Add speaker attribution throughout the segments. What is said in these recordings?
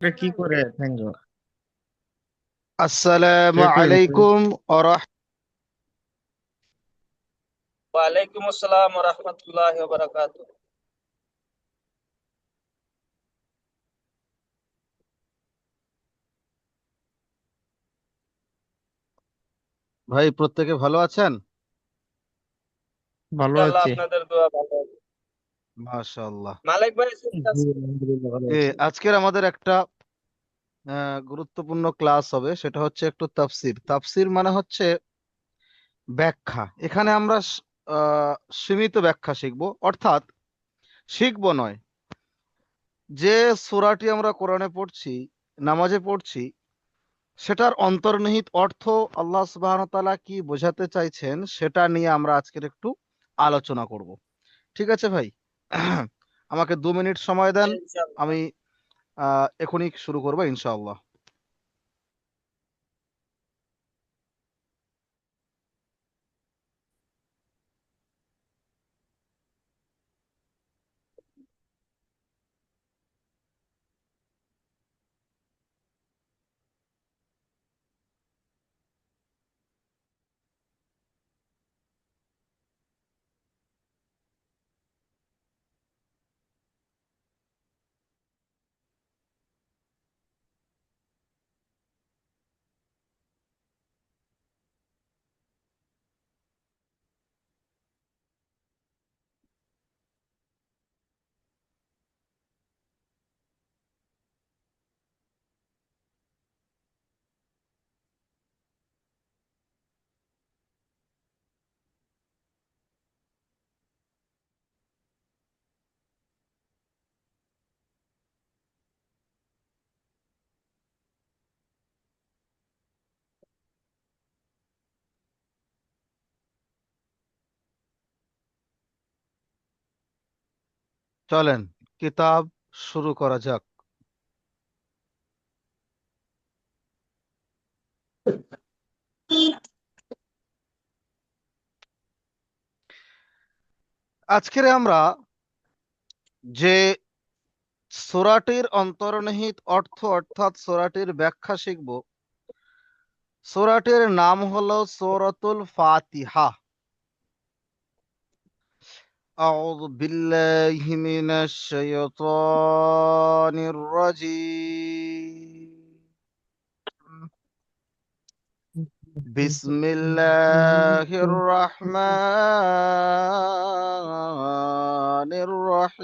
Speaker 1: এটা কি করে থ্যাংক ইউ
Speaker 2: আসসালামু
Speaker 1: কে কে
Speaker 2: আলাইকুম ওরহ
Speaker 3: ওয়ালাইকুম আসসালাম রহমতুল্লাহ বারাকাত
Speaker 2: ভাই প্রত্যেকে ভালো আছেন?
Speaker 1: ভালো
Speaker 3: আল্লাহ
Speaker 1: আছি।
Speaker 3: আপনাদের দোয়া ভালো আছে।
Speaker 2: মাশাআল্লাহ।
Speaker 3: মালিক ভাই
Speaker 2: আজকের আমাদের একটা গুরুত্বপূর্ণ ক্লাস হবে সেটা হচ্ছে একটু তাফসির। তাফসির মানে হচ্ছে ব্যাখ্যা। এখানে আমরা সীমিত ব্যাখ্যা শিখব। অর্থাৎ শিখব নয়। যে সূরাটি আমরা কোরআনে পড়ছি নামাজে পড়ছি সেটার অন্তর্নিহিত অর্থ আল্লাহ সুবহানাহু তাআলা কি বোঝাতে চাইছেন সেটা নিয়ে আমরা আজকের একটু আলোচনা করব। ঠিক আছে ভাই? আমাকে দু মিনিট সময় দেন। আমি এখনই শুরু করব ইনশাআল্লাহ। চলেন, কিতাব শুরু করা যাক। আজকের আমরা যে সোরাটির অন্তর্নিহিত অর্থ অর্থাৎ সোরাটির ব্যাখ্যা শিখব, সোরাটির নাম হলো সূরাতুল ফাতিহা। أعوذ بالله من الشيطان الرجيم. بسم الله الرحمن الرحيم.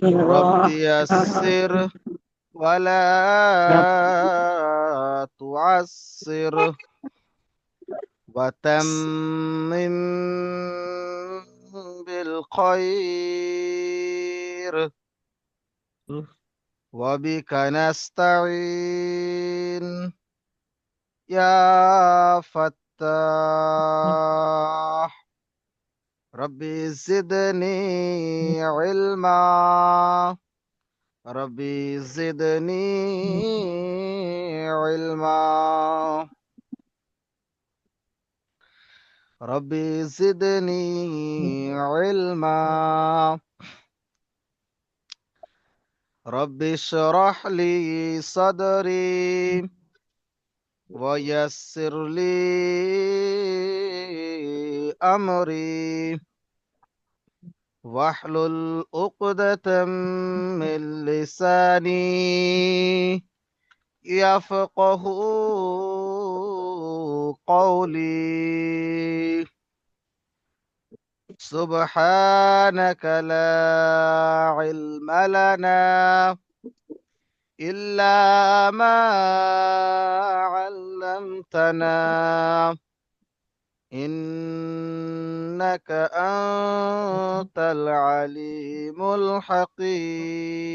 Speaker 2: رب يسر ولا تعسر وتمم بالخير. وبك نستعين يا فتاح. ربي زدني علما. ربي زدني علما. ربي زدني علما. رب اشرح لي صدري ويسر لي أمري. واحلل عقدة من لساني يفقه قولي. سبحانك لا علم لنا إلا ما علمتنا. إنك أنت العليم الحكيم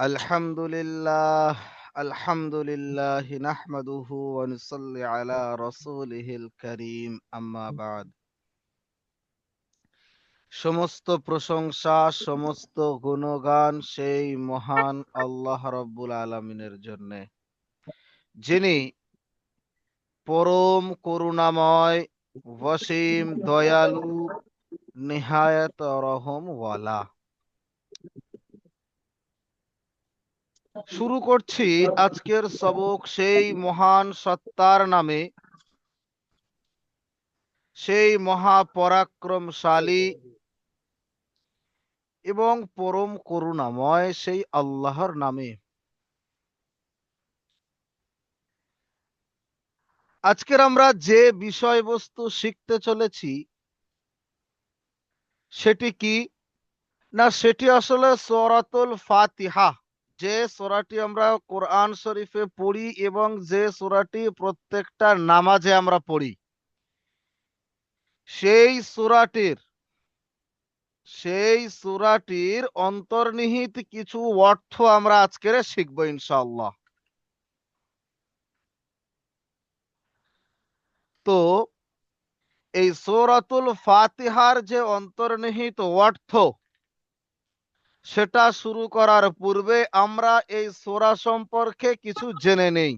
Speaker 2: الحمد لله الحمد لله نحمده ونصلي على رسوله الكريم. أما بعد. সমস্ত প্রশংসা, সমস্ত গুণগান সেই মহান আল্লাহ রব্বুল আলমিনের জন্যে। যিনি পরম করুণাময় ওয়াসিম দয়ালু, নিহায়াত রহম ওয়ালা। শুরু করছি আজকের সবক সেই মহান সত্তার নামে। সেই মহাপরাক্রমশালী এবং পরম করুণাময় সেই আল্লাহর নামে। আজকের আমরা যে বিষয়বস্তু শিখতে চলেছি, সেটি কি? না, সেটি আসলে সরাতুল ফাতিহা। যে সোরাটি আমরা কোরআন শরীফে পড়ি এবং যে সোরাটি প্রত্যেকটা নামাজে আমরা পড়ি, সেই সুরাটির সেই সুরাটির অন্তর্নিহিত কিছু অর্থ আমরা আজকের শিখব ইনশাআল্লাহ। তো এই সূরাতুল ফাতিহার যে অন্তর্নিহিত অর্থ, সেটা শুরু করার পূর্বে আমরা এই সূরা সম্পর্কে কিছু জেনে নেই।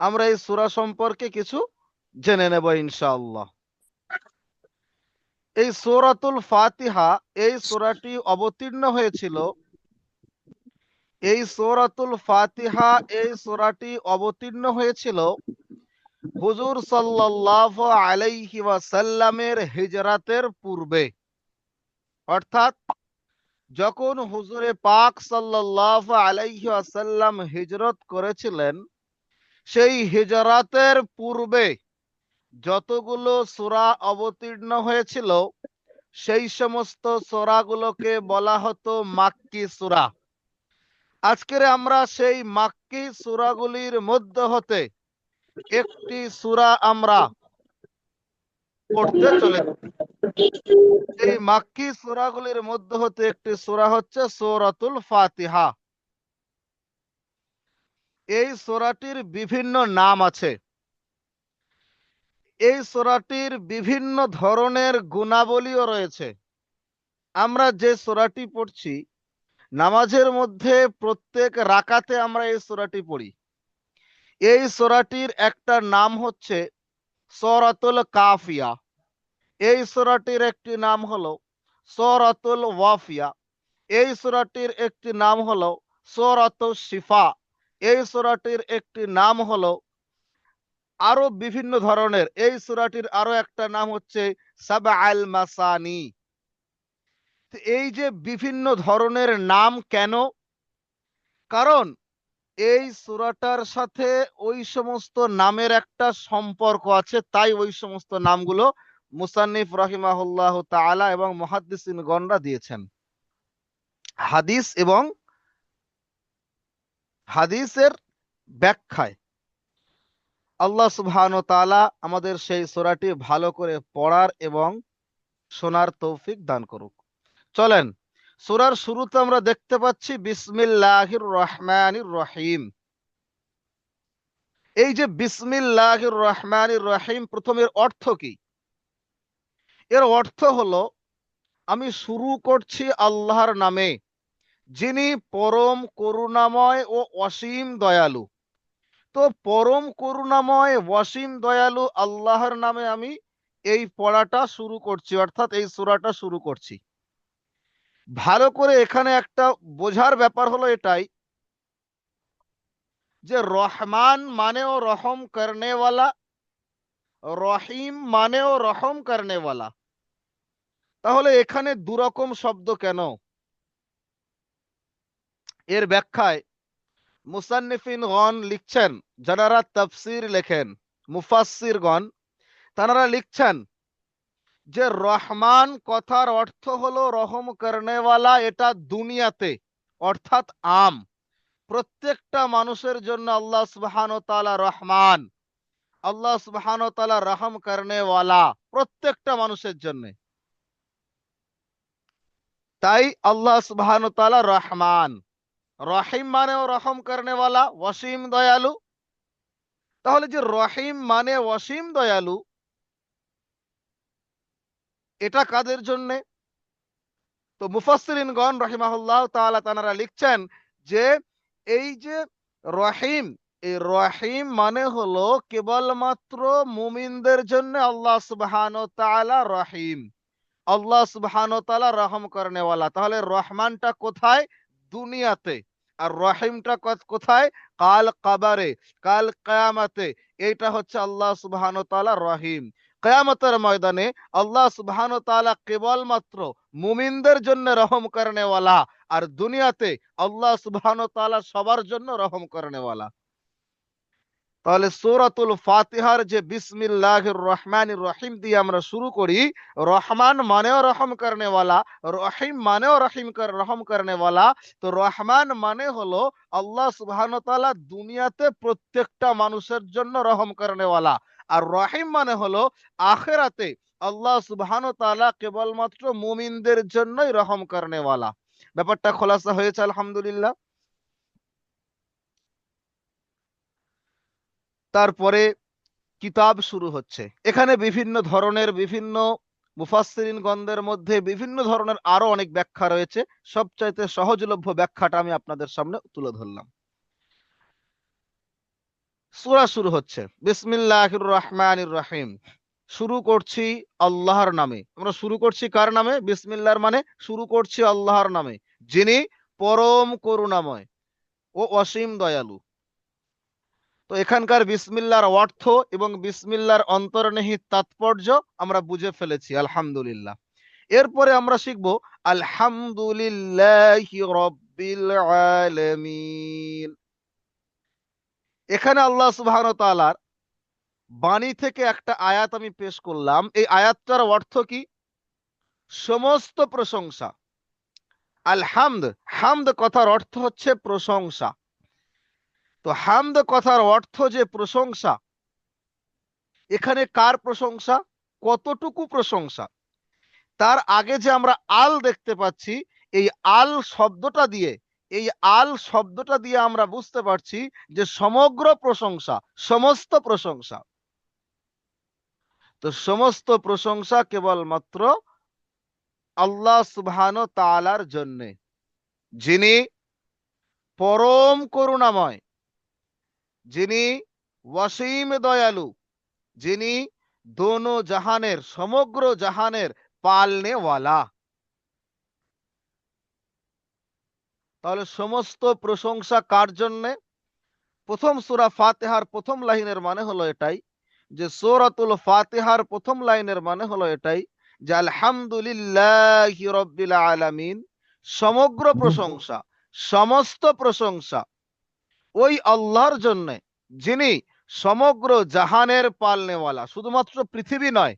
Speaker 2: আমরা এই সূরা সম্পর্কে কিছু জেনে নেব ইনশাআল্লাহ। এই সূরাতুল ফাতিহা এই সোরাটি অবতীর্ণ হয়েছিল। এই সূরাতুল ফাতিহা এই সোরাটি অবতীর্ণ হয়েছিল হুজুর সাল্লাল্লাহু আলাইহি ওয়াসাল্লামের হিজরাতের পূর্বে। অর্থাৎ যখন হুজুরে পাক সাল্লাল্লাহু আলাইহি ওয়াসাল্লাম হিজরত করেছিলেন, সেই হিজরাতের পূর্বে যতগুলো সূরা অবতীর্ণ হয়েছিল, সেই সমস্ত সূরাগুলোকে বলা হতো মাক্কি সূরা। আজকের আমরা সেই মাক্কি সূরাগুলির মধ্যে হতে একটি সূরা আমরা পড়তে চলে এই মাক্কি সূরাগুলির মধ্যে হতে একটি সূরা হচ্ছে সূরাতুল ফাতিহা। এই সোরাটির বিভিন্ন নাম আছে। এই সোরাটির বিভিন্ন ধরনের গুণাবলীও রয়েছে। আমরা যে সোরাটি পড়ছি, নামাজের মধ্যে প্রত্যেক রাকাতে আমরা এই সোরাটি পড়ি। এই সোরাটির একটা নাম হচ্ছে সরাতুল কাফিয়া। এই সোরাটির একটি নাম হলো সরাতুল ওয়াফিয়া। এই সোরাটির একটি নাম হলো সরাতুল শিফা। এই সোরাটির একটি নাম হলো আরও বিভিন্ন ধরনের। এই সূরাটির আরও একটা নাম হচ্ছে সাবআল মাসানি। এই যে বিভিন্ন ধরনের নাম কেন? কারণ এই সূরাটার সাথে ওই সমস্ত নামের একটা সম্পর্ক আছে, তাই ওই সমস্ত নামগুলো মুসান্নিফ রাহিমাহুল্লাহ তাআলা এবং মুহাদ্দিসিনগণরা দিয়েছেন। হাদিস এবং হাদিসের ব্যাখ্যায়। আল্লাহ সুবহান আমাদের সেই সূরাটি ভালো করে পড়ার এবং শোনার তৌফিক দান করুক। চলেন, সূরার শুরুতে আমরা দেখতে পাচ্ছি বিসমিল্লাহির রহমানির রহিম। এই যে বিসমিল্লাহির রহমানির রহিম প্রথমের অর্থ কি? এর অর্থ হলো, আমি শুরু করছি আল্লাহর নামে, যিনি পরম করুণাময় ও অসীম দয়ালু। তো পরম করুণাময় অসীম দয়ালু আল্লাহর নামে আমি এই পড়াটা শুরু করছি, অর্থাৎ এই সূরাটা শুরু করছি। ভালো করে এখানে একটা বোঝার ব্যাপার হলো এটাই যে রহমান মানেও রহম করনেওয়ালা, রহিম মানেও রহম করনেওয়ালা। তাহলে এখানে দুরকম শব্দ কেন? এর ব্যাখ্যায় মুসান্নিফিন গণ লিখছেন যারা তফসির লেখেন মুফাসসির গণ তারা লিখছেন যে রহমান কথার অর্থ হলো রহম করনেওয়ালা, এটা দুনিয়াতে, অর্থাৎ আম। প্রত্যেকটা মানুষের জন্য আল্লাহ সুবহান তাআলা রহমান। আল্লাহ সুবহান তাআলা রহম করনেওয়ালা প্রত্যেকটা মানুষের জন্য। তাই আল্লাহ সুবহান তাআলা রহমান। রহিম মানেও রহম করনেওয়ালা, ওয়াসিম দয়ালু। তাহলে যে রহিম মানে ওয়াসিম দয়ালু, এটা কাদের জন্য? তো মুফাসসিরিনগণ রাহিমাহুল্লাহ তাআলা তানারা লিখছেন যে, এই যে রহিম, এই রহিম মানে হলো কেবলমাত্র মুমিনদের জন্য আল্লাহ সুবহান তাআলা রহিম। আল্লাহ সুবহান তাআলা রহম করনেওয়ালা। তাহলে রহমানটা কোথায়? দুনিয়াতে। আর রহিমটা কোথায়? কাল কাবারে, কাল কয়ামাতে। এইটা হচ্ছে আল্লাহ সুবহান তালা রহিম। কেয়ামতের ময়দানে আল্লাহ সুবহান তালা কেবলমাত্র মুমিনদের জন্য রহম করেনেওয়ালা। আর দুনিয়াতে আল্লাহ সুবহান তালা সবার জন্য রহম করনেওয়ালা। তাহলে সূরাতুল ফাতিহার যে বিসমিল্লাহির রহমানির রহিম দিয়ে আমরা শুরু করি, রহমান মানেও রহম করনেওয়ালা, রহিম মানেও রহিম রহম করনেওয়ালা, তো রহমান মানে হলো আল্লাহ সুবহানাহু ওয়া দুনিয়াতে প্রত্যেকটা মানুষের জন্য রহম করনেওয়ালা, আর রহিম মানে হলো আখিরাতে আল্লাহ সুবহানাহু ওয়া কেবলমাত্র মুমিনদের জন্যই রহম করনেওয়ালা। ব্যাপারটা খোলাসা হয়েছে, আলহামদুলিল্লাহ। তারপরে কিতাব শুরু হচ্ছে। এখানে বিভিন্ন ধরনের, বিভিন্ন মুফাসসিরিন গণদের মধ্যে বিভিন্ন ধরনের আরও অনেক ব্যাখ্যা রয়েছে। সবচাইতে সহজলভ্য ব্যাখ্যাটা আমি আপনাদের সামনে তুলে ধরলাম। সূরা শুরু হচ্ছে। বিসমিল্লাহির রহমানির রহিম। শুরু করছি আল্লাহর নামে। আমরা শুরু করছি কার নামে? বিসমিল্লাহর মানে শুরু করছি আল্লাহর নামে। যিনি পরম করুণাময় ও অসীম দয়ালু। তো এখানকার বিসমিল্লার অর্থ এবং বিসমিল্লার অন্তর্নিহিত তাৎপর্য আমরা বুঝে ফেলেছি, আলহামদুলিল্লাহ। এরপরে আমরা শিখব, আলহামদুলিল্লাহি এখানে আল্লাহ সুবহানাহু ওয়া তাআলার বাণী থেকে একটা আয়াত আমি পেশ করলাম। এই আয়াতটার অর্থ কি? সমস্ত প্রশংসা। আলহামদ, হামদ কথার অর্থ হচ্ছে প্রশংসা। তো হামদ কথার অর্থ যে প্রশংসা। এখানে কার প্রশংসা? কতটুকু প্রশংসা? তার আগে যে আমরা আল দেখতে পাচ্ছি, এই আল শব্দটা দিয়ে, এই আল শব্দটা দিয়ে আমরা বুঝতে পারছি যে সমগ্র প্রশংসা, সমস্ত প্রশংসা। তো সমস্ত প্রশংসা কেবলমাত্র আল্লাহ সুবহান তালার জন্যে। যিনি পরম করুণাময় যিনি ওয়াসিম দয়ালু, যিনি দোনো জাহানের, সমগ্র জাহানের পালনেওয়ালা। তাহলে সমস্ত প্রশংসা কার জন্যে? প্রথম সুরা ফাতেহার প্রথম লাইনের মানে হলো এটাই যে সূরাতুল ফাতেহার প্রথম লাইনের মানে হলো এটাই যে আলহামদুলিল্লাহি আলামিন, সমগ্র প্রশংসা, সমস্ত প্রশংসা ওই আল্লাহর জন্য, যিনি সমগ্র জাহানের পালনেওয়ালা শুধুমাত্র পৃথিবী নয়,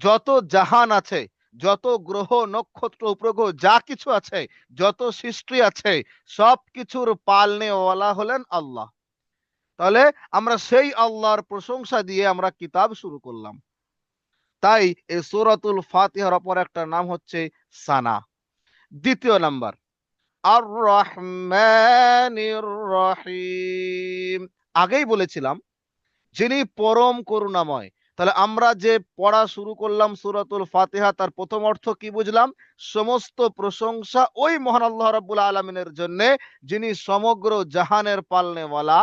Speaker 2: যত জাহান আছে, যত গ্রহ, নক্ষত্র, উপগ্রহ, যা কিছু আছে, যত সৃষ্টি আছে, সব কিছুর পালনেওয়ালা হলেন আল্লাহ। তাহলে আমরা সেই আল্লাহর প্রশংসা দিয়ে আমরা কিতাব শুরু করলাম। তাই এই সূরাতুল ফাতিহার অপর একটা নাম হচ্ছে সানা। দ্বিতীয় নাম্বার আর রহিম আগেই বলেছিলাম, যিনি পরম করুণাময়। তাহলে আমরা যে পড়া শুরু করলাম সূরাতুল ফাতিহা, তার প্রথম অর্থ কি বুঝলাম? সমস্ত প্রশংসা ওই মহান আল্লাহ রাব্বুল আলামিনের জন্য, যিনি সমগ্র জাহানের পালনেওয়ালা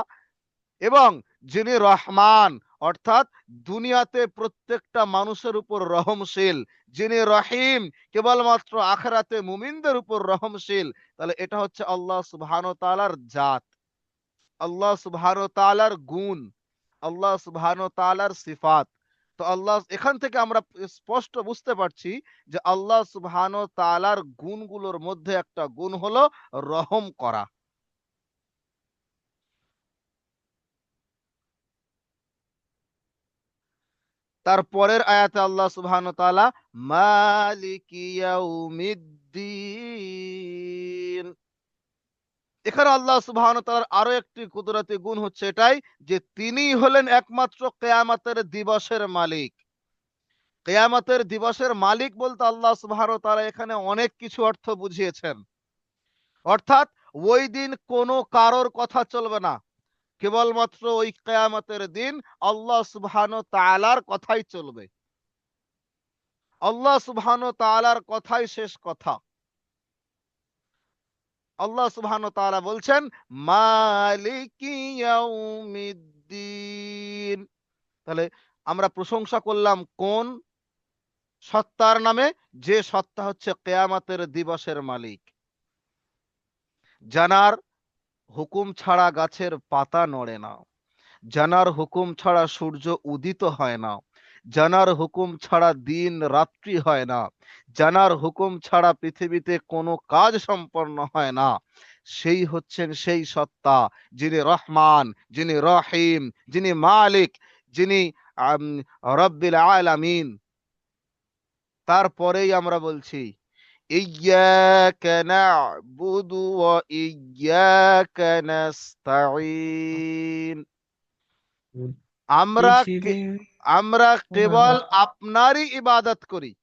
Speaker 2: এবং যিনি রহমান অর্থাৎ দুনিয়াতে প্রত্যেকটা মানুষের উপর রহমশীল, যিনি রহিম, কেবলমাত্র আখরাতে মুমিনদের উপর রহমশীল, তাহলে এটা হচ্ছে আল্লাহ সুবহান তাআলার জাত। আল্লাহ সুবহান তালার গুণ, আল্লাহ সুবহান তালার সিফাত। তো আল্লাহ, এখান থেকে আমরা স্পষ্ট বুঝতে পারছি যে আল্লাহ সুবহান তালার গুণগুলোর মধ্যে একটা গুণ হলো রহম করা। তার পরের আয়াতে আল্লাহ সুবহানাহু ওয়া তাআলা, মালিকি ইয়াউমিদ্দিন এখানে আল্লাহ সুবহানাহু ওয়া তাআলার আরও একটি কুদরতি গুণ হচ্ছে এটাই যে তিনি হলেন একমাত্র কেয়ামাতের দিবসের মালিক। কিয়ামতের দিবসের মালিক বলতে আল্লাহ সুবহানাহু ওয়া তাআলা এখানে অনেক কিছু অর্থ বুঝিয়েছেন। অর্থাৎ ওই দিন কোনো কারোর কথা চলবে না। কেবলমাত্র ওই কেয়ামতের দিন আল্লাহ সুবহান তালার কথাই চলবে। আল্লাহ সুবহান তালার কথাই শেষ কথা। আল্লাহ সুবহানাহু তালা বলছেন, মালিকি ইয়াউমিদ্দিন। তাহলে আমরা প্রশংসা করলাম কোন সত্তার নামে? যে সত্তা হচ্ছে কেয়ামতের দিবসের মালিক। জানার হুকুম ছাড়া গাছের পাতা নড়ে না। জানার হুকুম ছাড়া সূর্য উদিত হয় না। জানার হুকুম ছাড়া দিন রাত্রি হয় না। জানার হুকুম ছাড়া পৃথিবীতে কোনো কাজ সম্পন্ন হয় না। সেই হচ্ছেন সেই সত্তা, যিনি রহমান, যিনি রহিম, যিনি মালিক, যিনি রব্বিল আলামিন। তারপরেই আমরা বলছি না'বুদু ওয়া ইয়্যাকা নাস্তাঈন আমরা আমরা কেবল আপনারই ইবাদত করি।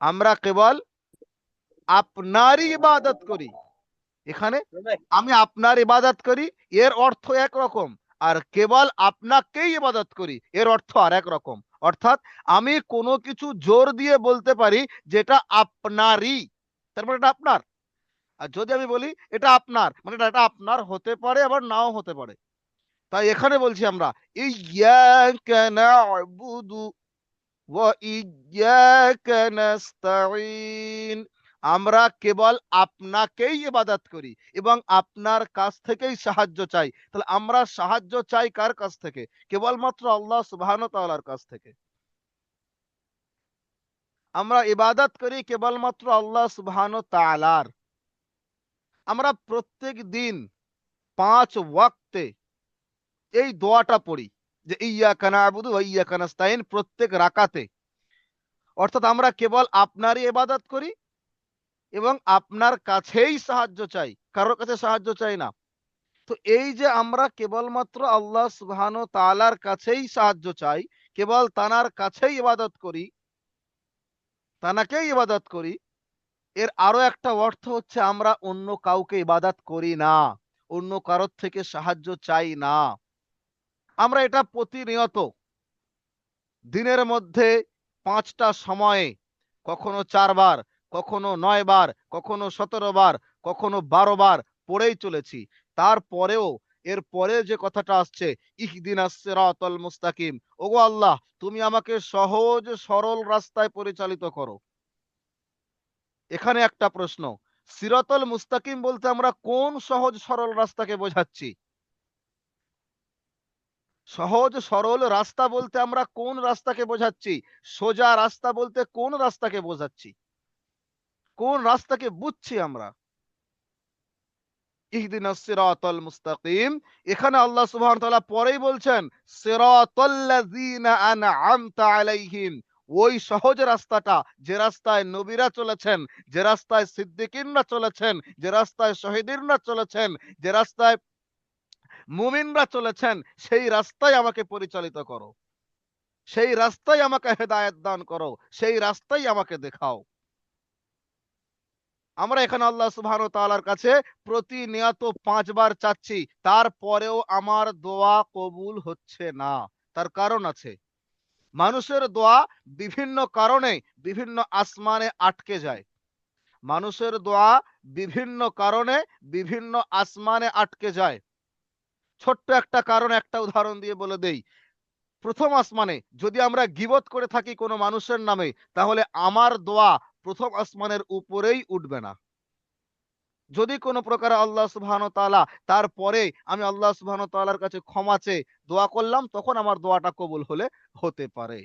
Speaker 2: আমরা কেবল আপনারই ইবাদত করি। এখানে আমি আপনার ইবাদত করি এর অর্থ একরকম। আর কেবল আপনাকেই ইবাদত করি। এর অর্থ আর এক রকম। অর্থাৎ আমি কোনো কিছু জোর দিয়ে বলতে পারি যেটা আপনারই। তার মানে এটা আপনার। আর যদি আমি বলি এটা আপনার মানে এটা- আপনার হতে পারে, আবার নাও হতে পারে। তাই এখানে বলছি আমরা নাস্তাঈন। আমরা কেবল আপনাকেই ইবাদত করি এবং আপনার কাছ থেকেই সাহায্য চাই। তাহলে আমরা সাহায্য চাই কার কাছ থেকে? কেবলমাত্র আল্লাহ সুবহানাহু তাআলার কাছ থেকে। আমরা ইবাদত করি কেবলমাত্র আল্লাহ সুবহানাহু তাআলার। আমরা প্রত্যেক দিন পাঁচ ওয়াক্তে এই দোয়াটা পড়ি যে ইয়াকা না'বুদু ওয়া ইয়াকা নাস্তাঈন প্রত্যেক রাকাতে। অর্থাৎ আমরা কেবল আপনারই ইবাদত করি এবং আপনার কাছেই সাহায্য চাই, কারোর কাছে সাহায্য চাই না। তো এই যে আমরা কেবলমাত্র আল্লাহ সুবহানাহু তাআলার কাছেই সাহায্য চাই, কেবল তানার কাছেই ইবাদত করি, তানাকেই ইবাদত করি, এর আরও একটা অর্থ হচ্ছে আমরা অন্য কাউকে ইবাদত করি না, অন্য কারোর থেকে সাহায্য চাই না। আমরা এটা প্রতিনিয়ত দিনের মধ্যে পাঁচটা সময়ে, কখনো চারবার কখনো নয় বার, কখনো সতেরো বার, কখনো বারো বার পড়েই চলেছি। তারপরেও, এর পরে যে কথাটা আসছে, ইহদিনাস সিরাতাল মুস্তাকিম, ওগো আল্লাহ, তুমি আমাকে সহজ সরল রাস্তায় পরিচালিত করো। এখানে একটা প্রশ্ন, সিরাতাল মুস্তাকিম বলতে আমরা কোন সহজ সরল রাস্তাকে বোঝাচ্ছি? সহজ সরল রাস্তা বলতে আমরা কোন রাস্তাকে বোঝাচ্ছি? সোজা রাস্তা বলতে কোন রাস্তাকে বোঝাচ্ছি? কোন রাস্তাকে বুঝছি আমরা? মুস্তাকিম। এখানে আল্লাহ সুবহানাহু তাআলা পরেই বলছেন, সিরাতাল্লাযীনা ওই সহজ রাস্তাটা, যে রাস্তায় নবীরা চলেছেন, যে রাস্তায় সিদ্দিকিনরা চলেছেন, যে রাস্তায় শহীদিনরা চলেছেন, যে রাস্তায় মুমিনরা চলেছেন, সেই রাস্তায় আমাকে পরিচালিত করো। সেই রাস্তায় আমাকে হেদায়েত দান করো। সেই রাস্তায় আমাকে দেখাও। আমরা এখানে আল্লাহ সুবহানাহু ওয়া তাআলার কাছে প্রতিনিয়ত পাঁচবার চাচ্ছি। তারপরেও আমার দোয়া কবুল হচ্ছে না। তার কারণ আছে, মানুষের দোয়া বিভিন্ন কারণে বিভিন্ন আসমানে আটকে যায়। মানুষের দোয়া বিভিন্ন কারণে বিভিন্ন আসমানে আটকে যায়। ছোট্ট একটা কারণ, একটা উদাহরণ দিয়ে বলে দেই। প্রথম আসমানে যদি আমরা গিবত করে থাকি কোনো মানুষের নামে, তাহলে আমার দোয়া প্রথম আসমানের উপরেই উঠবে না। যদি কোনো প্রকার আল্লাহ সুবহানাহু তাআলা তারপরে আমি আল্লাহ সুবহানাহু তাআলার কাছে ক্ষমা চেয়ে দোয়া করলাম, তখন আমার দোয়াটা কবুল হলে হতে পারে।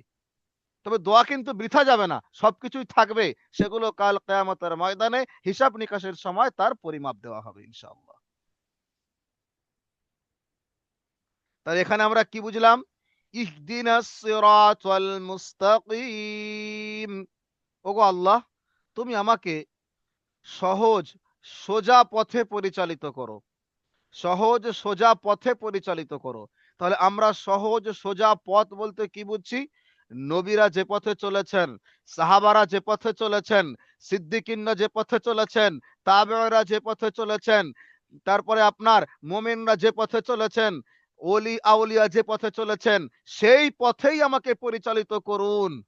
Speaker 2: তবে দোয়া কিন্তু বৃথা যাবে না, সবকিছুই থাকবে। সেগুলো কাল কিয়ামতের ময়দানে হিসাব নিকাশের সময় তার পরিমাপ দেওয়া হবে ইনশাআল্লাহ। তাহলে এখানে আমরা কি বুঝলাম? মুস্তাকিম। ওগো আল্লাহ তুমি আমাকে সহজ সোজা পথে পরিচালিত করো। সহজ সোজা পথে পরিচালিত করো। তাহলে আমরা সহজ সোজা পথ বলতে কি বুঝছি? নবীরা যে পথে চলেছেন, সাহাবারা যে পথে চলেছেন, সিদ্দিকিনরা যে পথে চলেছেন তাবেরা যে পথে চলেছেন, তারপরে আপনার মোমিনরা যে পথে চলেছেন, ওলি আউলিয়া যে পথে চলেছেন, সেই পথেই আমাকে পরিচালিত করুন।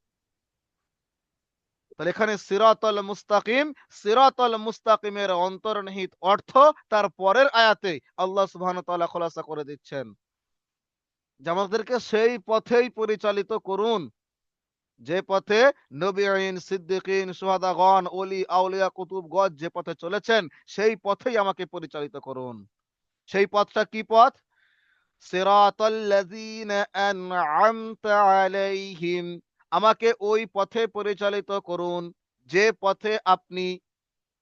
Speaker 2: তাহলে এখানে সিরাতল মুস্তাকিম, সিরাতল মুস্তাকিমের অন্তর্নিহিত অর্থ তার পরের আয়াতে আল্লাহ ওয়া তাআলা খোলাসা করে দিচ্ছেন। যে আমাদেরকে সেই পথেই পরিচালিত করুন। যে পথে নবীন, সিদ্দিকিন, সুহাদাগণ, ওলি, আউলিয়া, কুতুবগণ যে পথে চলেছেন, সেই পথেই আমাকে পরিচালিত করুন। সেই পথটা কি পথ? সিরাতাল্লাযীনা আন'আমতা আলাইহিম আমাকে ওই পথে পরিচালিত করুন, যে পথে আপনি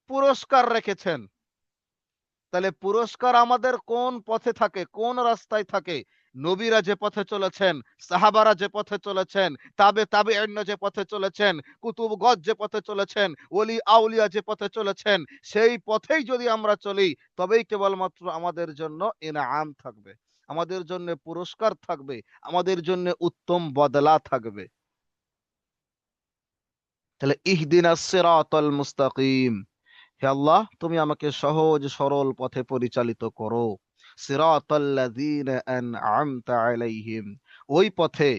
Speaker 2: পুরস্কার রেখেছেন। তাহলে পুরস্কার আমাদের কোন পথে থাকে, কোন রাস্তায় থাকে? নবীরা যে পথে চলেছেন, সাহাবারা যে পথে চলেছেন, তাবে তাবে অন্য যে পথে চলেছেন কুতুবগজ যে পথে চলেছেন, ওলি আউলিয়া যে পথে চলেছেন, সেই পথেই যদি আমরা চলি, তবেই কেবলমাত্র আমাদের জন্য ইনাম থাকবে। আমাদের জন্য পুরস্কার থাকবে, আমাদের জন্য উত্তম বদলা থাকবে। তাহলে ইহদিনা সিরাতাল মুস্তাকিম। হে আল্লাহ, তুমি আমাকে সহজ, সরল পথে পরিচালিত করো। আলাইহিম। ওই পথে,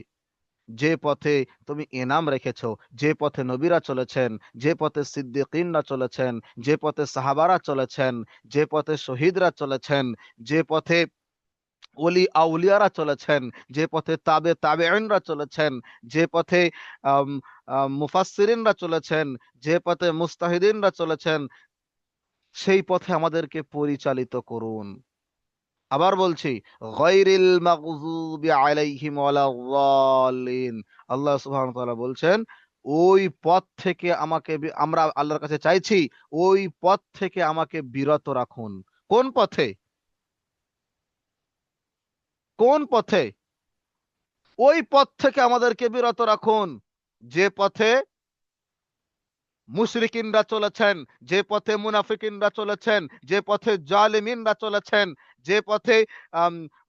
Speaker 2: যে পথে তুমি ইনাম রেখেছো, যে পথে নবীরা চলেছেন, যে পথে সিদ্দিকিনরা চলেছেন, যে পথে সাহাবারা চলেছেন, যে পথে শহীদরা চলেছেন, যে পথে ওলি আউলিয়ারা চলেছেন, যে পথে তাবে তাবেঈনরা চলেছেন, যে পথে মুফাসসিরিনরা চলেছেন, যে পথে মুস্তাহিদিনরা চলেছেন, সেই পথে আমাদেরকে পরিচালিত করুন। আবার বলছি, গায়রিল মাগযুবি আলাইহিম ওয়ালাদ-দাল্লিন আল্লাহ সুবহানাহু ওয়া তাআলা বলছেন, ওই পথ থেকে আমাকে আমরা আল্লাহর কাছে চাইছি, ওই পথ থেকে আমাকে বিরত রাখুন। কোন পথে? কোন পথে? ওই পথ থেকে আমাদেরকে বিরত রাখুন। যে পথে মুশরিকিনরা চলেছেন, যে পথে মুনাফিকিনরা চলেছেন, যে পথে জালিমিনরা চলেছেন, যে পথে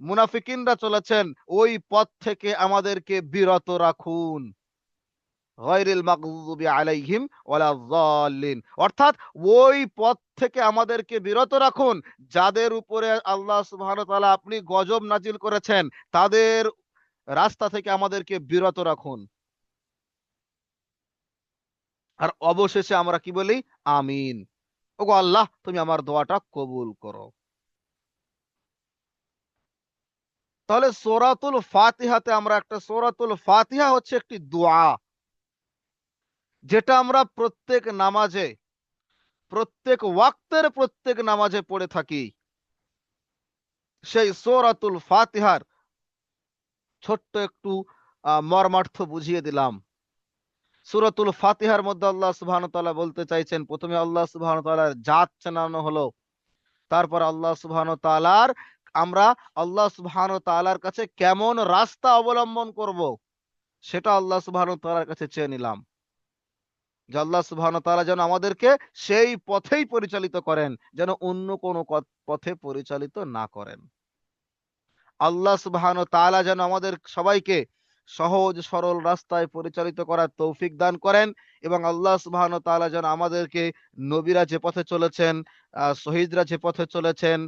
Speaker 2: মুনাফিকিনরা চলেছেন, ওই পথ থেকে আমাদেরকে বিরত রাখুন। অর্থাৎ ওই পথ থেকে আমাদেরকে বিরত রাখুন, যাদের উপরে আল্লাহ সুবহানাহু আপনি গজব নাজিল করেছেন, তাদের রাস্তা থেকে আমাদেরকে বিরত রাখুন। আর অবশেষে আমরা কি বলি? আমিন। ওগো আল্লাহ, তুমি আমার দোয়াটা কবুল করো। তাহলে সূরাতুল ফাতিহাতে আমরা একটা, সূরাতুল ফাতিহা হচ্ছে একটি দোয়া, যেটা আমরা প্রত্যেক নামাজে, প্রত্যেক ওয়াক্তের প্রত্যেক নামাজে পড়ে থাকি। সেই সোরাতুল ফাতিহার ছোট্ট একটু মর্মার্থ বুঝিয়ে দিলাম। সূরাতুল ফাতিহার মধ্যে আল্লাহ সুবহানাহু ওয়া তাআলা বলতে চাইছেন, প্রথমে আল্লাহ সুবহানাহু ওয়া তাআলার জাত চেনানো হলো, তারপর আল্লাহ সুবহানাহু তালার আমরা আল্লাহ সুবহানাহু ওয়া তাআলার কাছে কেমন রাস্তা অবলম্বন করব, সেটা আল্লাহ সুবহানাহু তালার কাছে চেয়ে নিলাম। যে আল্লাহ সুবহানাহু ওয়া তাআলা যেন আমাদেরকে সেই পথেই পরিচালিত করেন, যেন অন্য কোনো পথে পরিচালিত না করেন। আল্লাহ সুবহানাহু তালা যেন আমাদের সবাইকে সহজ, সরল রাস্তায় পরিচালিত করার তৌফিক দান করেন এবং আল্লাহ সুবাহন তালা যেন আমাদেরকে নবীরা যে পথে চলেছেন শহীদরা যে পথে চলেছেন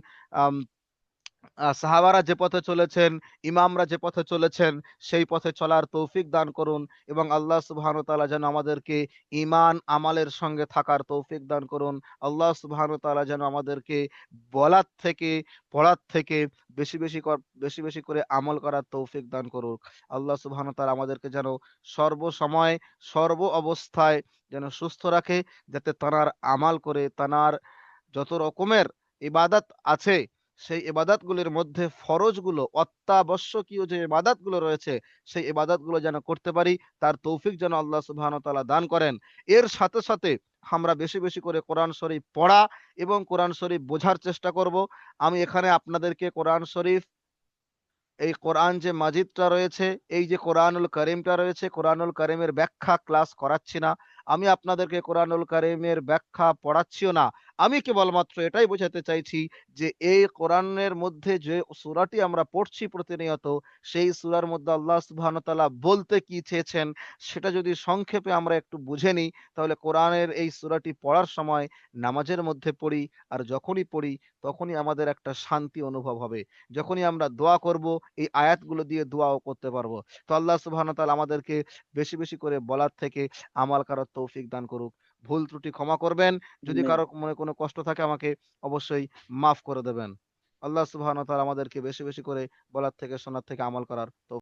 Speaker 2: সাহাবারা যে পথে চলেছেন, ইমামরা যে পথে চলেছেন, সেই পথে চলার তৌফিক দান করুন এবং আল্লাহ সুবহানাহু ওয়া তাআলা যেন আমাদেরকে ইমান আমালের সঙ্গে থাকার তৌফিক দান করুন। আল্লাহ সুবহানাহু ওয়া তাআলা যেন আমাদেরকে বলার থেকে, পড়ার থেকে বেশি বেশি বেশি বেশি করে আমল করার তৌফিক দান করুক। আল্লাহ সুবহানাহু ওয়া তাআলা আমাদেরকে যেন সর্বসময়, সর্ব অবস্থায় যেন সুস্থ রাখে, যাতে তানার আমাল করে, তানার যত রকমের ইবাদত আছে সেই ইবাদতগুলির মধ্যে ফরজগুলো, অত্যাবশ্যকীয় যে ইবাদতগুলো রয়েছে, সেই ইবাদতগুলো যেন করতে পারি, তার তৌফিক যেন আল্লাহ তাআলা দান করেন। এর সাথে সাথে আমরা বেশি বেশি করে কোরআন শরীফ পড়া এবং কোরআন শরীফ বোঝার চেষ্টা করব। আমি এখানে আপনাদেরকে কোরআন শরীফ, এই কোরআন যে মাজিদটা রয়েছে, এই যে কোরআনুল করিমটা রয়েছে, কোরআনুল করিমের ব্যাখ্যা ক্লাস করাচ্ছি না। আমি আপনাদেরকে কোরআনুল করিমের ব্যাখ্যা পড়াচ্ছিও না। আমি কেবলমাত্র এটাই বোঝাতে চাইছি যে, এই কোরআনের মধ্যে যে সুরাটি আমরা পড়ছি প্রতিনিয়ত, সেই সুরার মধ্যে আল্লাহ ওয়া বলতে কি চেয়েছেন সেটা যদি সংক্ষেপে আমরা একটু বুঝে নিই, তাহলে কোরআনের এই সুরাটি পড়ার সময় নামাজের মধ্যে পড়ি আর যখনই পড়ি তখনই আমাদের একটা শান্তি অনুভব হবে। যখনই আমরা দোয়া করব, এই আয়াতগুলো দিয়ে দোয়াও করতে পারব। তো আল্লাহ ওয়া আমাদেরকে বেশি বেশি করে বলার থেকে আমাল করার তৌফিক দান করুক। ভুল ত্রুটি ক্ষমা করবেন যদি। কারও মনে কোনো কষ্ট থাকে আমাকে অবশ্যই মাফ করে দেবেন আল্লাহ তাআলা আমাদেরকে বেশি বেশি করে বলার থেকে শোনার থেকে আমল করার